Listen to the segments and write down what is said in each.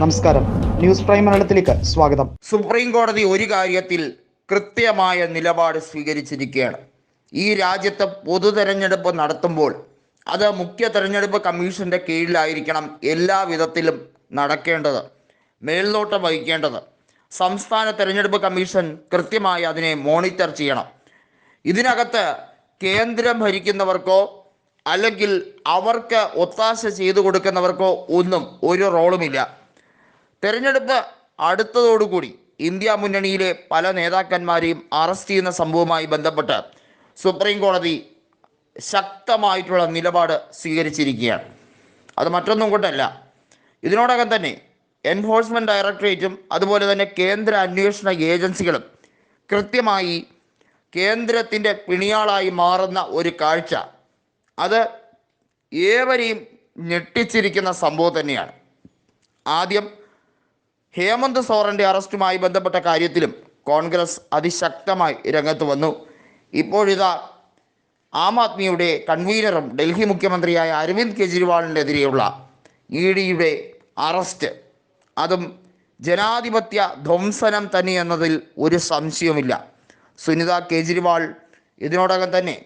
നമസ്കാരം. News prime മലയാളത്തിലേക്ക് സ്വാഗതം. സുപ്രീം കോടതി ഒരു കാര്യത്തിൽ കൃത്യമായ നിലപാട് സ്വീകരിച്ചിരിക്കുകയാണ്. ഈ രാജ്യത്ത് പൊതു തെരഞ്ഞെടുപ്പ് നടത്തുമ്പോൾ അത് മുഖ്യ തെരഞ്ഞെടുപ്പ് കമ്മീഷന്റെ കീഴിലായിരിക്കണം എല്ലാ വിധത്തിലും നടക്കേണ്ടത് മേൽനോട്ടം വഹിക്കേണ്ടത്. സംസ്ഥാന തെരഞ്ഞെടുപ്പ് കമ്മീഷൻ കൃത്യമായി അതിനെ മോണിറ്റർ ചെയ്യണം. ഇതിനകത്ത് കേന്ദ്രം ഭരിക്കുന്നവർക്കോ അല്ലെങ്കിൽ അവർക്ക് ഒത്താശ ചെയ്തു കൊടുക്കുന്നവർക്കോ ഒന്നും ഒരു റോളുമില്ല. തെരഞ്ഞെടുപ്പ് അടുത്തതോടുകൂടി ഇന്ത്യ മുന്നണിയിലെ പല നേതാക്കന്മാരെയും അറസ്റ്റ് ചെയ്യുന്ന സംഭവവുമായി ബന്ധപ്പെട്ട് സുപ്രീം കോടതി ശക്തമായിട്ടുള്ള നിലപാട് സ്വീകരിച്ചിരിക്കുകയാണ്. അത് മറ്റൊന്നും കൊണ്ടല്ല. ഇതിനോടകം തന്നെ എൻഫോഴ്സ്മെന്റ് ഡയറക്ടറേറ്റും അതുപോലെ തന്നെ കേന്ദ്ര അന്വേഷണ ഏജൻസികളും കൃത്യമായി കേന്ദ്രത്തിന്റെ പിണിയാളായി മാറുന്ന ഒരു കാഴ്ച. അത് ഏവരെയും ഞെട്ടിച്ചിരിക്കുന്ന സംഭവം തന്നെയാണ്. ആദ്യം ഹേമന്ത് സോറന്റെ അറസ്റ്റുമായി ബന്ധപ്പെട്ട കാര്യത്തിലും കോൺഗ്രസ് അതിശക്തമായി രംഗത്ത് വന്നു. ഇപ്പോഴിതാ ആം ആദ്മിയുടെ കൺവീനറും ഡൽഹി മുഖ്യമന്ത്രിയായ അരവിന്ദ് കെജ്രിവാളിനെതിരെയുള്ള ഇ ഡിയുടെ അറസ്റ്റ്. അതും ജനാധിപത്യ ധ്വംസനം തന്നെ എന്നതിൽ ഒരു സംശയവുമില്ല. സുനിത കേജ്രിവാൾ ഇതിനോടകം തന്നെ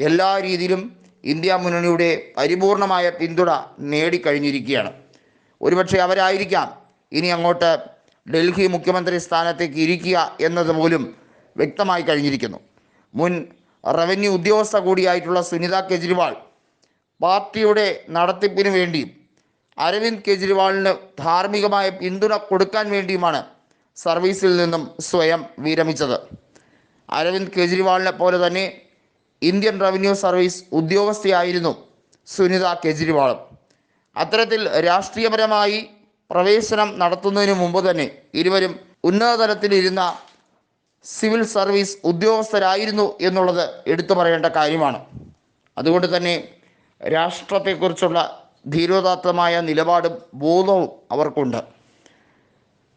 എല്ലാ രീതിയിലും ഇന്ത്യ മുന്നണിയുടെ പരിപൂർണമായ പിന്തുണ നേടിക്കഴിഞ്ഞിരിക്കുകയാണ്. ഒരുപക്ഷെ അവരായിരിക്കാം ഇനി അങ്ങോട്ട് ഡൽഹി മുഖ്യമന്ത്രി സ്ഥാനത്തേക്ക് ഇരിക്കുക എന്നത് പോലും വ്യക്തമായി കഴിഞ്ഞിരിക്കുന്നു. മുൻ റവന്യൂ ഉദ്യോഗസ്ഥ കൂടിയായിട്ടുള്ള സുനിത കെജ്രിവാൾ പാർട്ടിയുടെ നടത്തിപ്പിന് വേണ്ടിയും അരവിന്ദ് കെജ്രിവാളിന് ധാർമ്മികമായ പിന്തുണ കൊടുക്കാൻ വേണ്ടിയുമാണ് സർവീസിൽ നിന്നും സ്വയം വിരമിച്ചത്. അരവിന്ദ് കെജ്രിവാളിനെ പോലെ തന്നെ ഇന്ത്യൻ റവന്യൂ സർവീസ് ഉദ്യോഗസ്ഥയായിരുന്നു സുനിത കെജ്രിവാളും. അത്തരത്തിൽ രാഷ്ട്രീയപരമായി പ്രവേശനം നടത്തുന്നതിന് മുമ്പ് തന്നെ ഇരുവരും ഉന്നതതലത്തിലിരുന്ന സിവിൽ സർവീസ് ഉദ്യോഗസ്ഥരായിരുന്നു എന്നുള്ളത് എടുത്തു പറയേണ്ട കാര്യമാണ്. അതുകൊണ്ട് തന്നെ രാഷ്ട്രത്തെക്കുറിച്ചുള്ള ധീരോദാത്തമായ നിലപാടും ബോധവും അവർക്കുണ്ട്.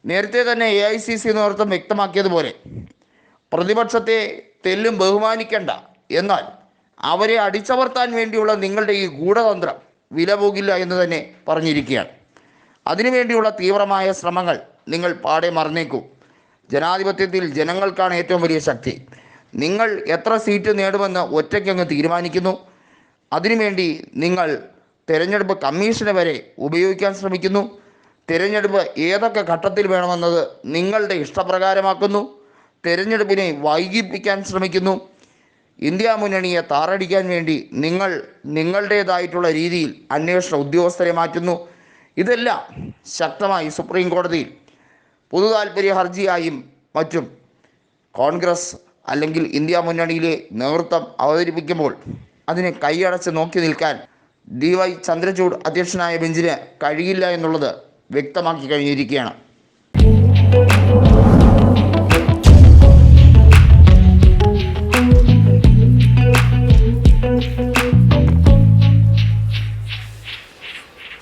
നേരത്തെ തന്നെ എ ഐ സി സി നേതൃത്വം വ്യക്തമാക്കിയതുപോലെ പ്രതിപക്ഷത്തെ തെല്ലും ബഹുമാനിക്കേണ്ട. എന്നാൽ അവരെ അടിച്ചമർത്താൻ വേണ്ടിയുള്ള നിങ്ങളുടെ ഈ ഗൂഢതന്ത്രം വില പോകില്ല എന്ന് തന്നെ പറഞ്ഞിരിക്കുകയാണ്. അതിനുവേണ്ടിയുള്ള തീവ്രമായ ശ്രമങ്ങൾ നിങ്ങൾ പാടെ മറന്നേക്കൂ. ജനാധിപത്യത്തിൽ ജനങ്ങൾക്കാണ് ഏറ്റവും വലിയ ശക്തി. നിങ്ങൾ എത്ര സീറ്റ് നേടുമെന്ന് ഒറ്റയ്ക്കങ്ങ് തീരുമാനിക്കുന്നു. അതിനുവേണ്ടി നിങ്ങൾ തിരഞ്ഞെടുപ്പ് കമ്മീഷനെ വരെ ഉപയോഗിക്കാൻ ശ്രമിക്കുന്നു. തിരഞ്ഞെടുപ്പ് ഏതൊക്കെ ഘട്ടത്തിൽ വേണമെന്നത് നിങ്ങളുടെ ഇഷ്ടപ്രകാരമാക്കുന്നു. തിരഞ്ഞെടുപ്പിനെ വൈകിപ്പിക്കാൻ ശ്രമിക്കുന്നു. ഇന്ത്യ മുന്നണിയെ താറടിക്കാൻ വേണ്ടി നിങ്ങൾ നിങ്ങളുടേതായിട്ടുള്ള രീതിയിൽ അന്വേഷണ ഉദ്യോഗസ്ഥരെ മാറ്റുന്നു. ഇതെല്ലാം ശക്തമായി സുപ്രീം കോടതിയിൽ പൊതു താൽപ്പര്യ ഹർജിയായും മറ്റും കോൺഗ്രസ് അല്ലെങ്കിൽ ഇന്ത്യ മുന്നണിയിലെ നേതൃത്വം അവതരിപ്പിക്കുമ്പോൾ അതിനെ കൈയടച്ച് നോക്കി നിൽക്കാൻ ഡി വൈ ചന്ദ്രചൂഡ് അധ്യക്ഷനായ ബെഞ്ചിന് കഴിയില്ല എന്നുള്ളത് വ്യക്തമാക്കി കഴിഞ്ഞിരിക്കുകയാണ്.